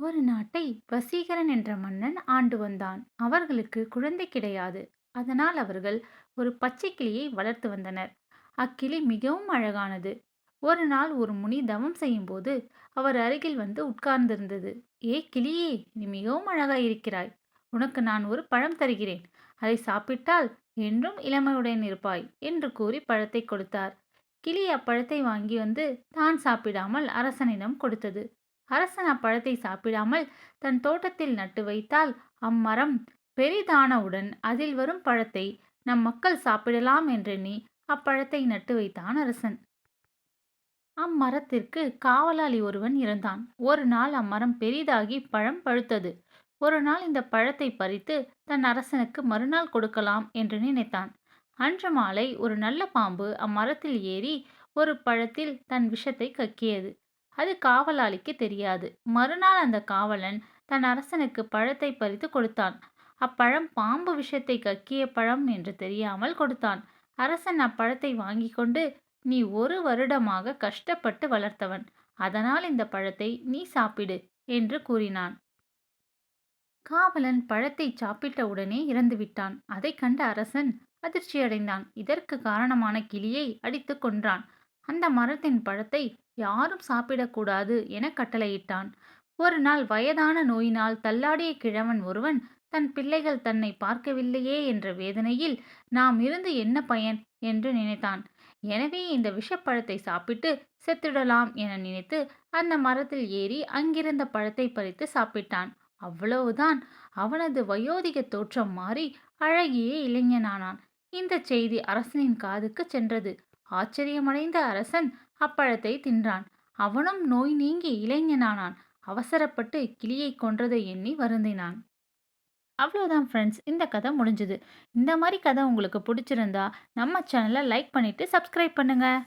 ஒரு நாட்டை வசீகரன் என்ற மன்னன் ஆண்டு வந்தான். அவர்களுக்கு குழந்தை கிடையாது. அதனால் அவர்கள் ஒரு பச்சை கிளியை வளர்த்து வந்தனர். அக்கிளி மிகவும் அழகானது. ஒரு நாள் ஒரு முனி தவம் செய்யும்போது அவர் அருகில் வந்து உட்கார்ந்திருந்தது. ஏ கிளியே நீ மிகவும் அழகாயிருக்கிறாய் உனக்கு நான் ஒரு பழம் தருகிறேன். அதை சாப்பிட்டால் என்றும் இளமையுடன் இருப்பாய் என்று கூறி பழத்தை கொடுத்தார். கிளி அப்பழத்தை வாங்கி வந்து தான் சாப்பிடாமல் அரசனிடம் கொடுத்தது. அரசன் அப்பழத்தை சாப்பிடாமல் தன் தோட்டத்தில் நட்டு வைத்தால் அம்மரம் பெரிதானவுடன் அதில் வரும் பழத்தை நம் மக்கள் சாப்பிடலாம் என்றெண்ணி அப்பழத்தை நட்டு வைத்தான் அரசன். அம்மரத்திற்கு காவலாளி ஒருவன் இருந்தான் ஒரு நாள் அம்மரம் பெரிதாகி பழம் பழுத்தது. ஒரு நாள் இந்த பழத்தை பறித்து தன் அரசனுக்கு மறுநாள் கொடுக்கலாம் என்று நினைத்தான். அன்று மாலை ஒரு நல்ல பாம்பு அம்மரத்தில் ஏறி ஒரு பழத்தில் தன் விஷத்தை கக்கியது. அது காவலாளிக்கு தெரியாது. மறுநாள் அந்த காவலன் தன் அரசனுக்கு பழத்தை பறித்து கொடுத்தான். அப்பழம் பாம்பு விஷத்தை கக்கிய பழம் என்று தெரியாமல் கொடுத்தான். அரசன் அப்பழத்தை வாங்கி கொண்டு நீ ஒரு வருடமாக கஷ்டப்பட்டு வளர்த்தவன். அதனால் இந்த பழத்தை நீ சாப்பிடு என்று கூறினான். காவலன் பழத்தை சாப்பிட்ட உடனே இறந்து விட்டான். அதை கண்ட அரசன் அதிர்ச்சியடைந்தான். இதற்கு காரணமான கிளியை அடித்து கொன்றான். அந்த மரத்தின் பழத்தை யாரும் சாப்பிடக்கூடாது என கட்டளையிட்டான். ஒரு நாள் வயதான நோயினால் தள்ளாடிய கிழவன் ஒருவன் தன் பிள்ளைகள் தன்னை பார்க்கவில்லையே என்ற வேதனையில் நாம் இருந்து என்ன பயன் என்று நினைத்தான். எனவே இந்த விஷப்பழத்தை சாப்பிட்டு செத்துடலாம் என நினைத்து அந்த மரத்தில் ஏறி அங்கிருந்த பழத்தை பறித்து சாப்பிட்டான். அவ்வளவுதான். அவனது வயோதிக தோற்றம் மாறி அழகிய இளைஞனானான். இந்த செய்தி அரசனின் காதுக்கு சென்றது. ஆச்சரியமடைந்த அரசன் அப்பழத்தை தின்றான். அவனும் நோய் நீங்கி இளைஞனானான். அவசரப்பட்டு கிளியை கொன்றதை எண்ணி வருந்தினான். அவ்வளோதான் ஃப்ரெண்ட்ஸ் இந்த கதை முடிஞ்சுது. இந்த மாதிரி கதை உங்களுக்கு பிடிச்சிருந்தா நம்ம சேனலை லைக் பண்ணிவிட்டு சப்ஸ்கிரைப் பண்ணுங்கள்